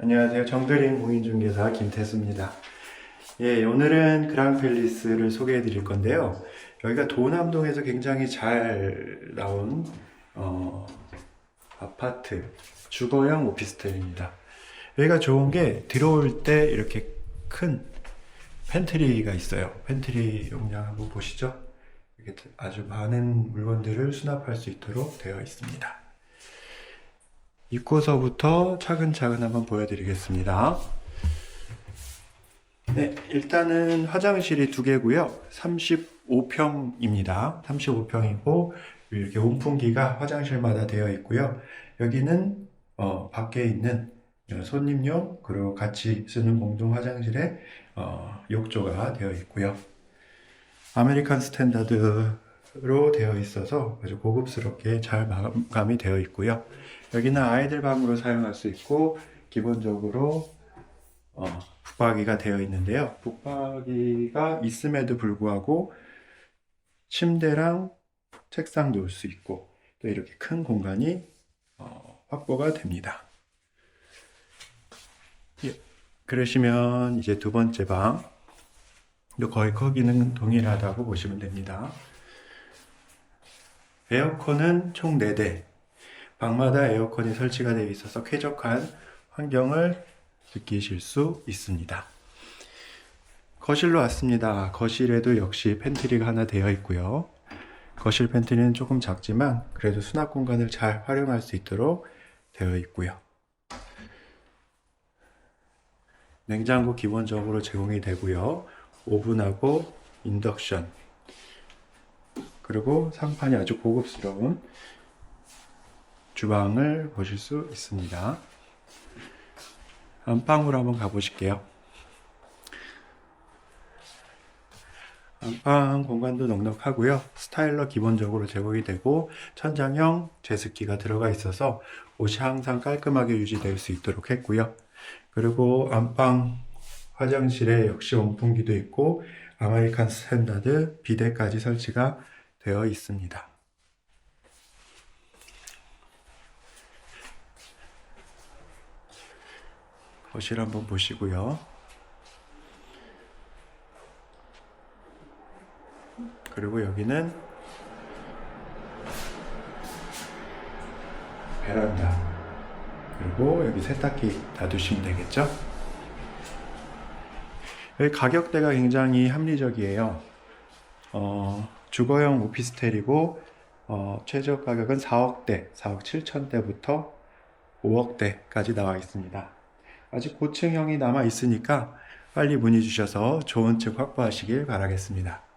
안녕하세요. 정드림 공인중개사 김태수입니다. 예, 오늘은 그랑펠리스를 소개해 드릴 건데요. 여기가 도남동에서 굉장히 잘 나온 어, 아파트 주거형 오피스텔입니다. 여기가 좋은 게 들어올 때 이렇게 큰 팬트리가 있어요. 팬트리 용량 한번 보시죠. 이렇게 아주 많은 물건들을 수납할 수 있도록 되어 있습니다. 입구서부터 차근차근 한번 보여드리겠습니다. 네, 일단은 화장실이 두 개고요. 35평입니다. 35평이고 이렇게 온풍기가 화장실마다 되어 있고요. 여기는 어, 밖에 있는 손님용 그리고 같이 쓰는 공동 화장실에 어, 욕조가 되어 있고요. 아메리칸 스탠다드로 되어 있어서 아주 고급스럽게 잘 마감이 되어 있고요. 여기는 아이들 방으로 사용할 수 있고 기본적으로 어, 북박이가 되어 있는데요. 북박이가 있음에도 불구하고 침대랑 책상 놓을 수 있고 또 이렇게 큰 공간이 어, 확보가 됩니다. 예, 그러시면 이제 두 번째 방 또 거의 크기는 동일하다고 보시면 됩니다. 에어컨은 총 4대. 방마다 에어컨이 설치가 되어 있어서 쾌적한 환경을 느끼실 수 있습니다. 거실로 왔습니다. 거실에도 역시 팬트리가 하나 되어 있고요. 거실 팬트리는 조금 작지만 그래도 수납 공간을 잘 활용할 수 있도록 되어 있고요. 냉장고 기본적으로 제공이 되고요. 오븐하고 인덕션 그리고 상판이 아주 고급스러운 주방을 보실 수 있습니다. 안방으로 한번 가보실게요. 안방 공간도 넉넉하고요. 스타일러 기본적으로 제공이 되고 천장형 제습기가 들어가 있어서 옷이 항상 깔끔하게 유지될 수 있도록 했고요. 그리고 안방 화장실에 역시 온풍기도 있고 아메리칸 스탠다드 비데까지 설치가 되어 있습니다. 거실 한번 보시고요. 그리고 여기는 베란다. 그리고 여기 세탁기 놔두시면 되겠죠? 여기 가격대가 굉장히 합리적이에요. 어, 주거형 오피스텔이고 어, 최저 가격은 4억대, 4억 7천대부터 5억대까지 나와 있습니다. 아직 고층형이 남아 있으니까 빨리 문의 주셔서 좋은 층 확보하시길 바라겠습니다.